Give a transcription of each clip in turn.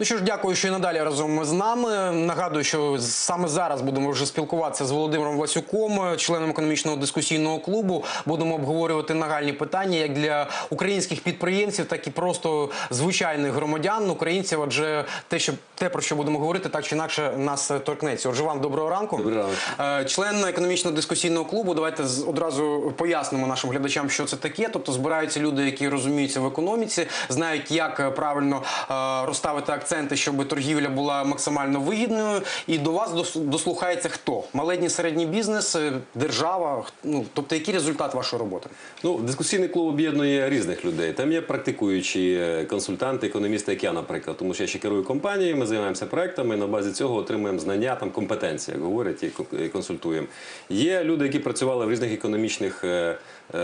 Ну що ж, дякую, що і надалі разом з нами. Нагадую, що саме зараз будемо вже спілкуватися з Володимиром Васюком, членом економічного дискусійного клубу. Будемо обговорювати нагальні питання як для українських підприємців, так і просто звичайних громадян, українців. Адже те, що те, про що будемо говорити, так чи інакше нас торкнеться. Отже, вам доброго ранку. Добрий ранок. Е, Член економічно дискусійного клубу. Давайте одразу пояснимо нашим глядачам, що це таке. Тобто збираються люди, які розуміються в економіці, знають, як правильно е, розставити акценти, щоб торгівля була максимально вигідною. І до вас дослухається хто? Маледній середній бізнес, е, держава. Ну тобто, який результат вашої роботи? Ну, дискусійний клуб об'єднує різних людей. Там є практикуючі е, консультанти, економісти, як я, наприклад, тому що я ще керую компанією, ми займаємося проектами, на базі цього отримуємо знання, там компетенції, як говорять, і консультуємо. Є люди, які працювали в різних економічних, е,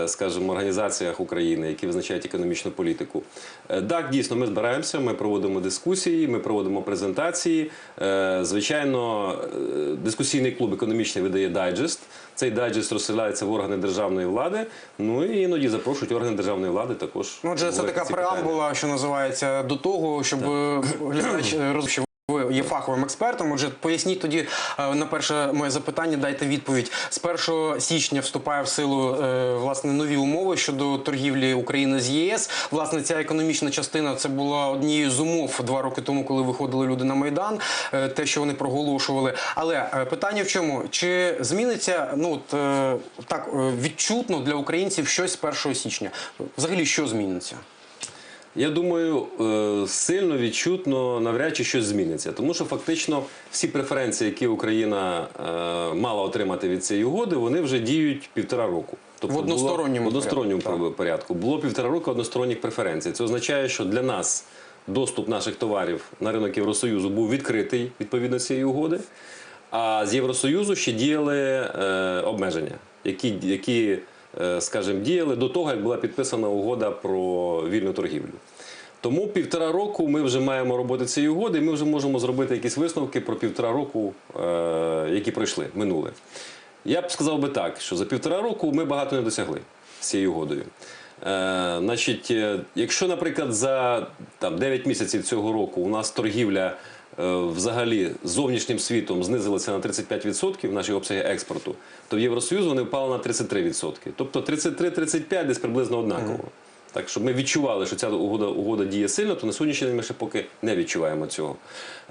скажімо, організаціях України, які визначають економічну політику. Так, дійсно, ми збираємося, ми проводимо дискусії, ми проводимо презентації. Е, Звичайно, е, дискусійний клуб економічний видає дайджест. Цей дайджест розсилається в органи державної влади. Ну і іноді запрошують органи державної влади також. Ну, отже, це така преамбула, що називається до того, щоб е, глядач розумів, ви є фаховим експертом. Отже, поясніть тоді е, на перше моє запитання, дайте відповідь. З 1 січня вступає в силу е, власне нові умови щодо торгівлі України з ЄС. Власне, ця економічна частина це була однією з умов два роки тому, коли виходили люди на майдан. е, Те, що вони проголошували. Але питання в чому? Чи зміниться ну от так відчутно для українців щось з 1 січня? Взагалі, що зміниться? Я думаю, е, сильно відчутно навряд чи щось зміниться, тому що фактично всі преференції, які Україна е, мала отримати від цієї угоди, вони вже діють півтора року. Тобто В односторонньому було, в односторонньому порядку, порядку. Було півтора року односторонніх преференцій. Це означає, що для нас доступ наших товарів на ринок Євросоюзу був відкритий відповідно цієї угоди. А з Євросоюзу ще діяли е, обмеження, які, які скажімо, діяли до того, як була підписана угода про вільну торгівлю. Тому півтора року ми вже маємо роботи цієї угоди, і ми вже можемо зробити якісь висновки про півтора року, е, які пройшли, минули. Я б сказав би так, що за півтора року ми багато не досягли цією угодою. Е, значить, е, якщо, наприклад, за там, 9 місяців цього року у нас торгівля е, взагалі зовнішнім світом знизилися на 35% наші обсяги експорту, то в Євросоюз вони впали на 33%. Тобто 33-35 десь приблизно однаково. Так, щоб ми відчували, що ця угода, угода діє сильно, то на сьогоднішній день ми ще поки не відчуваємо цього.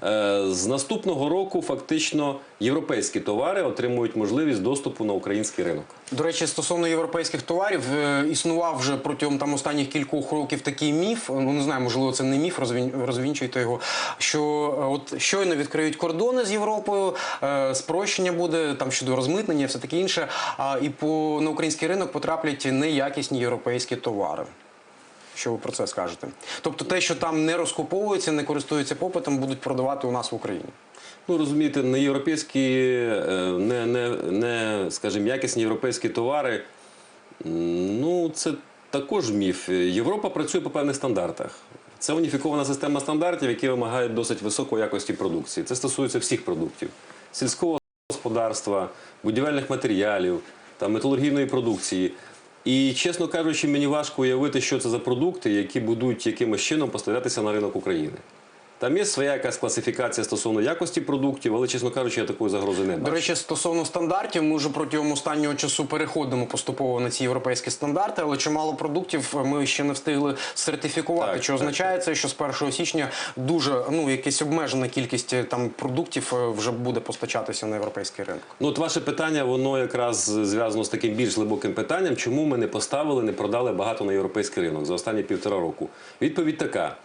Е, з наступного року фактично європейські товари отримують можливість доступу на український ринок. До речі, стосовно європейських товарів, е, існував вже протягом там останніх кількох років такий міф. Ну не знаю, можливо, це не міф, розвін- розвінчуйте його. Що е, от щойно відкриють кордони з Європою, е, спрощення буде там щодо розмитнення, все таке інше. А і по на український ринок потраплять неякісні європейські товари. Що ви про це скажете? Тобто, те, що там не розкуповується, не користується попитом, будуть продавати у нас в Україні. Ну розумієте, не європейські, е, не, не, не скажімо, якісні європейські товари. Ну, це також міф. Європа працює по певних стандартах. Це уніфікована система стандартів, які вимагають досить високої якості продукції. Це стосується всіх продуктів: сільського господарства, будівельних матеріалів, та металургійної продукції. І, чесно кажучи, мені важко уявити, що це за продукти, які будуть якимось чином поставлятися на ринок України. Там є своя якась класифікація стосовно якості продуктів, але, чесно кажучи, я такої загрози не бачу. До речі, стосовно стандартів, ми вже протягом останнього часу переходимо поступово на ці європейські стандарти, але чимало продуктів ми ще не встигли сертифікувати. Так, що так, означає це, що з 1 січня дуже ну якась обмежена кількість е, там продуктів е, вже буде постачатися на європейський ринок. Ну, от ваше питання, воно якраз зв'язано з таким більш глибоким питанням, чому ми не поставили, не продали багато на європейський ринок за останні півтора року. Відповідь така: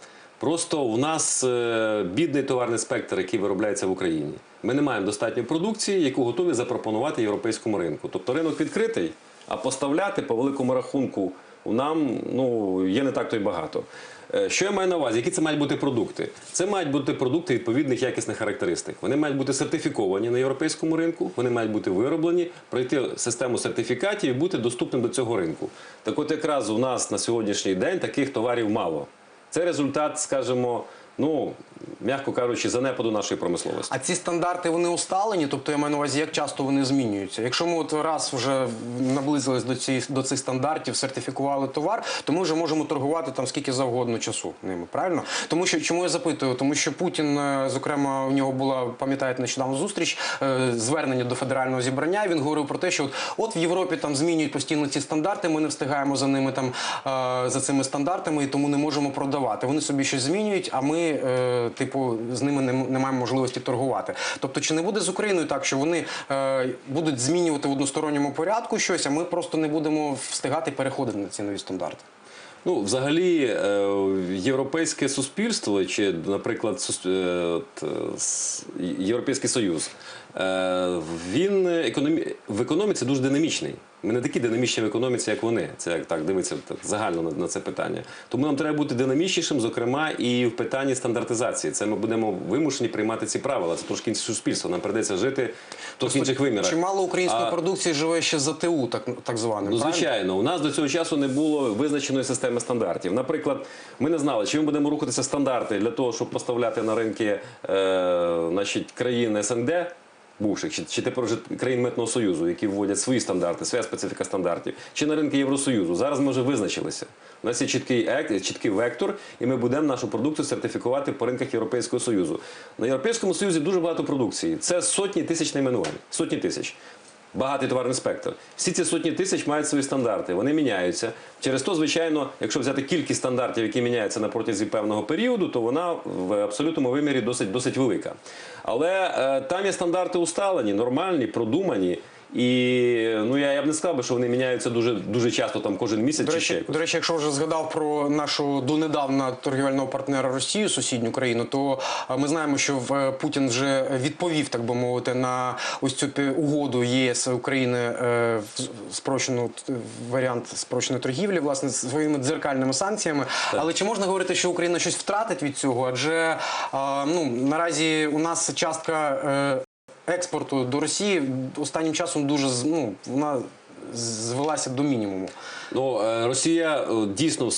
просто в нас е, бідний товарний спектр, який виробляється в Україні. Ми не маємо достатньо продукції, яку готові запропонувати європейському ринку. Тобто ринок відкритий, а поставляти по великому рахунку нам ну, є не так то й багато. Е, Що я маю на увазі? Які це мають бути продукти? Це мають бути продукти відповідних якісних характеристик. Вони мають бути сертифіковані на європейському ринку, вони мають бути вироблені, пройти систему сертифікатів і бути доступним до цього ринку. Так от якраз у нас на сьогоднішній день таких товарів мало. Це результат, скажімо, ну м'яко кажучи, занепаду нашої промисловості. А ці стандарти вони усталені, тобто я маю на увазі, як часто вони змінюються. Якщо ми от раз вже наблизились до ці до цих стандартів, сертифікували товар, то ми вже можемо торгувати там скільки завгодно часу ними. Правильно? Тому що чому я запитую? Тому що Путін, е, зокрема, у нього була пам'ятаєте нещодавно зустріч е, звернення до федерального зібрання. Він говорив про те, що от, от в Європі там змінюють постійно ці стандарти. Ми не встигаємо за ними там е, за цими стандартами, і тому не можемо продавати. Вони собі щось змінюють, а ми, е, типу, з ними не, маємо можливості торгувати. Тобто, чи не буде з Україною так, що вони е, будуть змінювати в односторонньому порядку щось, а ми просто не будемо встигати переходити на ці нові стандарти? Ну, взагалі, е, європейське суспільство, чи, наприклад, Європейський Союз, він економі... в економіці дуже динамічний. Ми не такі динамічні в економіці, як вони. Це як так дивиться так, загально на, на це питання. Тому нам треба бути динамічнішим, зокрема, і в питанні стандартизації. Це ми будемо вимушені приймати ці правила. Це трошки інше суспільство. Нам придеться жити в трохи інших вимірах. Чимало української А- продукції живе ще за ТУ, так, так званим. Ну, правильно? звичайно, у нас до цього часу не було визначеної системи стандартів. Наприклад, ми не знали, чи ми будемо рухатися стандарти для того, щоб поставляти на ринки е, значить, країн СНД. Бувших чи, чи тепер вже країн митного союзу, які вводять свої стандарти, своя специфіка стандартів, чи на ринки Євросоюзу. Зараз ми вже визначилися. У нас є чіткий ек- чіткий вектор, і ми будемо нашу продукцію сертифікувати по ринках Європейського Союзу. На Європейському Союзі дуже багато продукції. Це сотні тисяч найменувань. Сотні тисяч багатий товарний спектр. Всі ці сотні тисяч мають свої стандарти, вони міняються. Через то, звичайно, якщо взяти кількість стандартів, які міняються на протязі певного періоду, то вона в абсолютному вимірі досить, досить велика. Але е, там є стандарти усталені, нормальні, продумані. І ну я, я б не сказав, би, що вони міняються дуже, дуже часто, там кожен місяць До чи ще якось. до речі, якщо вже згадав про нашу донедавна торгівельного партнера Росію, сусідню країну, то ми знаємо, що в- е, Путін вже відповів, так би мовити, на ось цю угоду єС України е, спрощену варіант спрощеної торгівлі, власне, своїми дзеркальними санкціями. Але чи можна говорити, що Україна щось втратить від цього? Адже ну наразі у нас частка. Експорту до Росії останнім часом дуже ну, вона звелася до мінімуму. Ну, е, Росія е, дійсно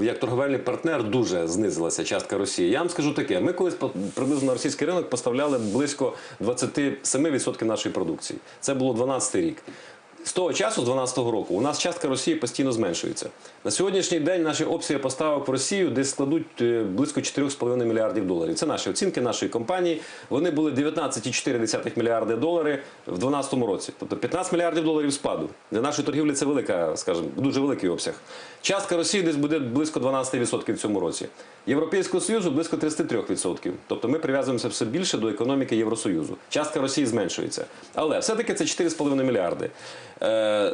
е, як торговельний партнер дуже знизилася частка Росії. Я вам скажу таке: ми колись приблизно на російський ринок поставляли близько 27% нашої продукції. Це було 12 рік. З того часу, з 12 року, у нас частка Росії постійно зменшується. На сьогоднішній день наші обсяги поставок в Росію десь складуть е, близько 4,5 мільярдів доларів. Це наші оцінки нашої компанії. Вони були 19,4 мільярди доларів в 2012 році. Тобто 15 мільярдів доларів спаду. Для нашої торгівлі це велика, скажімо, дуже великий обсяг. Частка Росії десь буде близько 12% в цьому році. Європейського Союзу близько 33%. Тобто ми прив'язуємося все більше до економіки Євросоюзу. Частка Росії зменшується. Але все-таки це 4,5 мільярди. Е,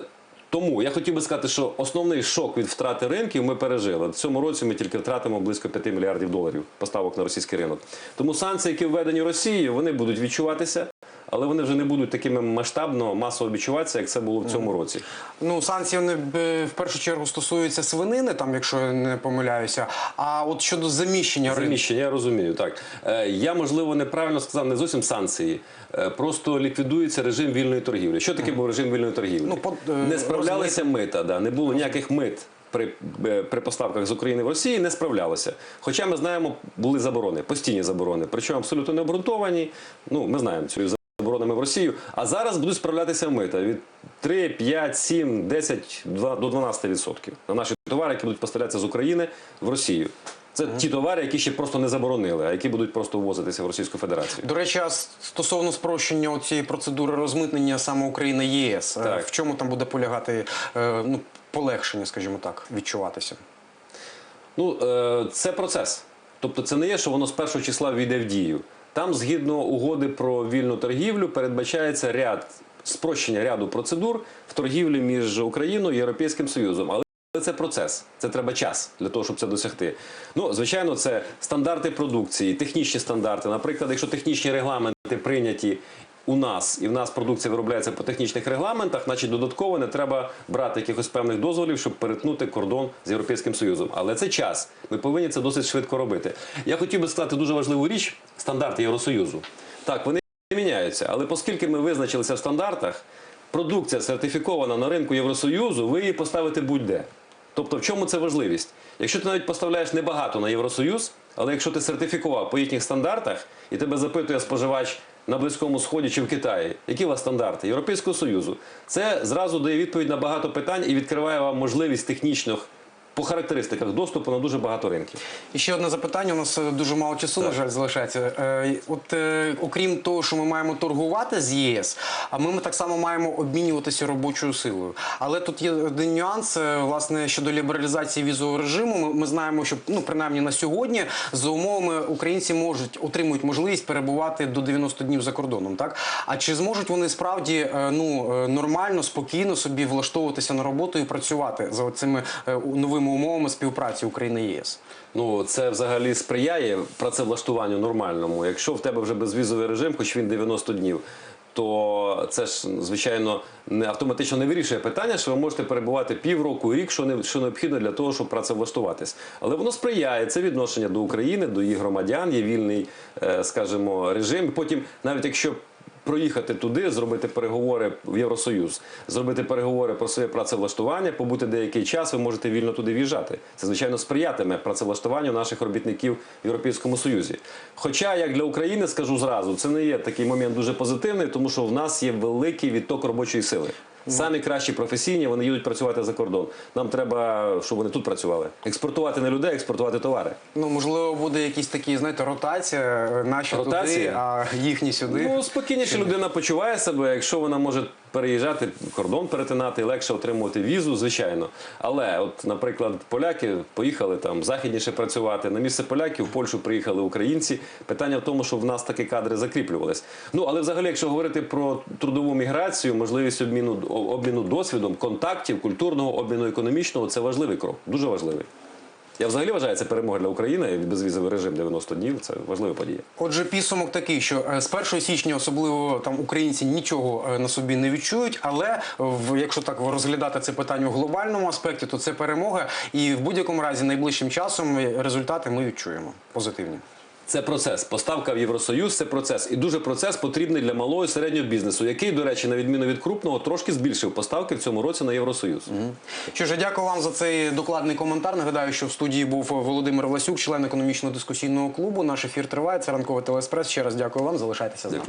тому я хотів би сказати, що основний шок від втрати ринків ми пережили. В цьому році ми тільки втратимо близько 5 мільярдів доларів поставок на російський ринок. Тому санкції, які введені Росією, вони будуть відчуватися, але вони вже не будуть такими масштабно, масово відчуватися, як це було в цьому році. Ну, санкції вони е, в першу чергу стосуються свинини, там, якщо я не помиляюся. А от щодо заміщення. Заміщення, я розумію. Так Е, я можливо неправильно сказав, не зовсім санкції. Е, Просто ліквідується режим вільної торгівлі. Що таке був режим вільної торгівлі? Ну, по- е, не справлялися мита, да, не було ніяких мит. При, при поставках з України в Росії не справлялися. Хоча ми знаємо, були заборони, постійні заборони, причому абсолютно не обґрунтовані. Ну, ми знаємо цю заборонами в Росію. А зараз будуть справлятися мита від 3, 5, 7, 10 два- до 12 відсотків на наші товари, які будуть поставлятися з України в Росію. Це ті товари, які ще просто не заборонили, а які будуть просто ввозитися в Російську Федерацію. До речі, а стосовно спрощення цієї процедури розмитнення саме України ЄС, е, Так. в чому там буде полягати е, ну, полегшення, скажімо так, відчуватися? Ну, е, це процес. Тобто це не є, що воно з першого числа війде в дію. Там, згідно угоди про вільну торгівлю, передбачається ряд спрощення ряду процедур в торгівлі між Україною і Європейським Союзом. Але це процес, це треба час для того, щоб це досягти. Ну, звичайно, це стандарти продукції, технічні стандарти. Наприклад, якщо технічні регламенти прийняті у нас, і в нас продукція виробляється по технічних регламентах, значить додатково не треба брати якихось певних дозволів, щоб перетнути кордон з Європейським Союзом. Але це час. Ми повинні це досить швидко робити. Я хотів би сказати дуже важливу річ: стандарти Євросоюзу. Так, вони міняються, але оскільки ми визначилися в стандартах, продукція сертифікована на ринку Євросоюзу, ви її поставите будь-де. Тобто, в чому це важливість? Якщо ти навіть поставляєш небагато на Євросоюз, Але якщо ти сертифікував по їхніх стандартах і тебе запитує споживач на Близькому Сході чи в Китаї, які у вас стандарти? Європейського Союзу, це зразу дає відповідь на багато питань і відкриває вам можливість технічних по характеристиках доступу на дуже багато ринків. І ще одне запитання. У нас е, дуже мало часу, на жаль, залишається. Е, От е, окрім того, що ми маємо торгувати з ЄС, а ми, ми так само маємо обмінюватися робочою силою. Але тут є один нюанс. Власне щодо лібералізації візового режиму. Ми, ми знаємо, що ну принаймні на сьогодні за умовами українці можуть отримують можливість перебувати до 90 днів за кордоном. Так а чи зможуть вони справді ну нормально, спокійно собі влаштовуватися на роботу і працювати за цими новими умовами співпраці України ЄС? Ну, це взагалі сприяє працевлаштуванню нормальному. Якщо в тебе вже безвізовий режим, хоч він 90 днів, то це ж, звичайно, не автоматично не вирішує питання, що ви можете перебувати півроку, рік, що, не, що необхідно для того, щоб працевлаштуватись. Але воно сприяє це відношення до України, до її громадян, є вільний, е, скажімо, режим. Потім, навіть якщо проїхати туди, зробити переговори в Євросоюз, зробити переговори про своє працевлаштування, побути деякий час, ви можете вільно туди в'їжджати. Це звичайно сприятиме працевлаштуванню наших робітників в Європейському Союзі. Хоча, як для України, скажу зразу, це не є такий момент дуже позитивний, тому що в нас є великий відток робочої сили. Самі кращі професійні, вони їдуть працювати за кордон. Нам треба, щоб вони тут працювали. Експортувати не людей, експортувати товари. Ну, можливо, буде якісь такі, знаєте, ротація, наші наші туди, а їхні сюди. Ну, спокійніше людина почуває себе, якщо вона може переїжджати, кордон перетинати, легше отримувати візу, звичайно. Але, от, наприклад, поляки поїхали там західніше працювати. На місце поляків в Польщу приїхали українці. Питання в тому, що в нас такі кадри закріплювались. Ну, але взагалі, якщо говорити про трудову міграцію, можливість обміну, обміну досвідом, контактів, культурного обміну економічного, це важливий крок, дуже важливий. Я взагалі вважаю, це перемога для України. Безвізовий режим 90 днів це важлива подія. Отже, підсумок такий, що е, з 1 січня особливо там українці нічого е, на собі не відчують, але в, якщо так розглядати це питання в глобальному аспекті, то це перемога. І в будь-якому разі найближчим часом результати ми відчуємо позитивні. Це процес. Поставка в Євросоюз це процес. І дуже процес потрібний для малого і середнього бізнесу, який, до речі, на відміну від крупного, трошки збільшив поставки в цьому році на Євросоюз. Що ж, дякую вам за цей докладний коментар. Нагадаю, що в студії був Володимир Власюк, член економічно-дискусійного клубу. Наш ефір триває. Це ранковий телеспрес. Ще раз дякую вам. Залишайтеся з нами.